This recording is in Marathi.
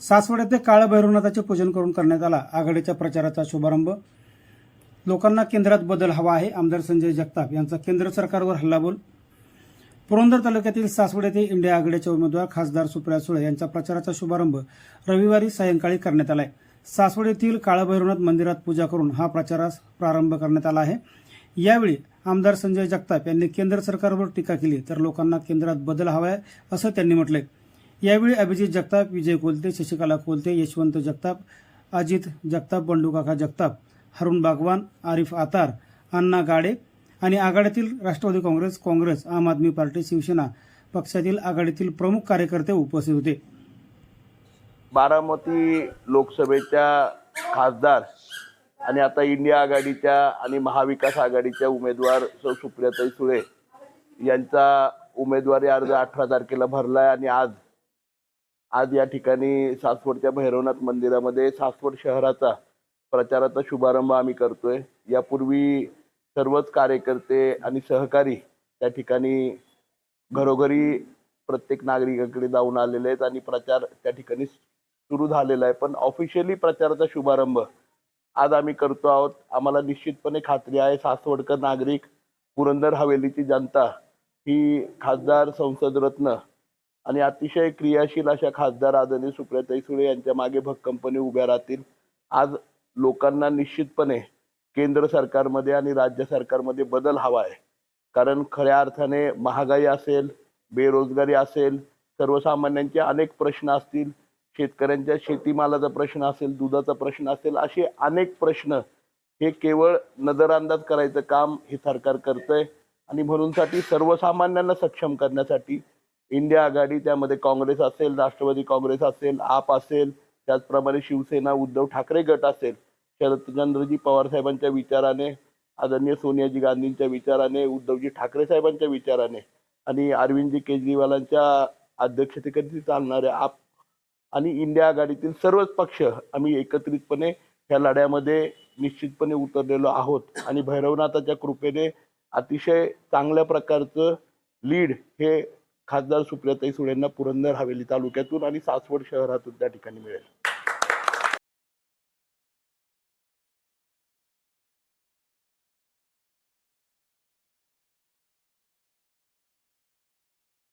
सासवड येथे काळ भैरवनाथाचे पूजन करून करण्यात आला. आघाडीच्या प्रचाराचा शुभारंभ. लोकांना केंद्रात बदल हवा आहे आमदार संजय जगताप यांचा केंद्र सरकारवर हल्लाबोल पुरंदर तालुक्यातील सासवड येथे इंडिया आघाडीचे उमेदवार खासदार सुप्रिया सुळे यांचा प्रचाराचा शुभारंभ रविवारी सायंकाळी करण्यात आलाय. सासवड येथील काळभैरवनाथ मंदिरात पूजा करून हा प्रचारास प्रारंभ करण्यात आला आहे. यावेळी आमदार संजय जगताप यांनी केंद्र सरकारवर टीका केली तर लोकांना केंद्रात बदल हवा आहे असं त्यांनी म्हटलंय. यावेळी अभिजित जगताप विजय कोलते शशिकला कोलते यशवंत जगताप अजित जगताप बंडूकाका जगताप हरुण बागवान आरिफ आतार अण्णा गाडे आणि आघाडीतील राष्ट्रवादी काँग्रेस काँग्रेस आम आदमी पार्टी शिवसेना पक्षातील आघाडीतील प्रमुख कार्यकर्ते उपस्थित होते. बारामती लोकसभेच्या खासदार आणि आता इंडिया आघाडीच्या आणि महाविकास आघाडीच्या उमेदवार सौ सुप्रियाताई सुळे यांचा उमेदवारी अर्ज अठरा तारखेला भरला आहे आणि आज आज या ठिकाणी सासवडच्या भैरवनाथ मंदिरामध्ये सासवड शहराचा प्रचाराचा शुभारंभ आम्ही करतोय. यापूर्वी सर्वच कार्यकर्ते आणि सहकारी त्या ठिकाणी घरोघरी प्रत्येक नागरिकाकडे जाऊन आलेले आहेत आणि प्रचार त्या ठिकाणी सुरू झालेला आहे. पण ऑफिशियली प्रचाराचा शुभारंभ आज आम्ही करतो आहोत. आम्हाला निश्चितपणे खात्री आहे सासवडकर नागरिक पुरंदर हवेलीची जनता ही खासदार संसद रत्न आणि अतिशय क्रियाशील अशा खासदार आदरणीय सुप्रियाताई सुळे यांच्या मागे भक्कमपणे उभ्या राहतील. आज लोकांना निश्चितपणे केंद्र सरकारमध्ये आणि राज्य सरकारमध्ये बदल हवा आहे. कारण खऱ्या अर्थाने महागाई असेल बेरोजगारी असेल सर्वसामान्यांचे अनेक प्रश्न असतील शेतकऱ्यांच्या शेतीमालाचा प्रश्न असेल दुधाचा प्रश्न असेल असे अनेक प्रश्न हे केवळ नजरअंदाज करायचं काम हे सरकार करतंय. आणि म्हणूनसाठी सर्वसामान्यांना सक्षम करण्यासाठी इंडिया आघाडी त्यामध्ये काँग्रेस असेल राष्ट्रवादी काँग्रेस असेल आप असेल त्याचप्रमाणे शिवसेना उद्धव ठाकरे गट असेल. शरदचंद्रजी पवार साहेबांच्या विचाराने आदरणीय सोनियाजी गांधींच्या विचाराने उद्धवजी ठाकरे साहेबांच्या विचाराने आणि अरविंदजी केजरीवालांच्या अध्यक्षतेखाली चालणारे आप आणि इंडिया आघाडीतील सर्वच पक्ष आम्ही एकत्रितपणे ह्या लढ्यामध्ये निश्चितपणे उतरलेलो आहोत. आणि भैरवनाथाच्या कृपेने अतिशय चांगल्या प्रकारचं लीड हे खासदार सुप्रियाताई सुळेंना पुरंदर हवेली तालुक्यातून आणि सासवड शहरातून त्या ठिकाणी मिळेल.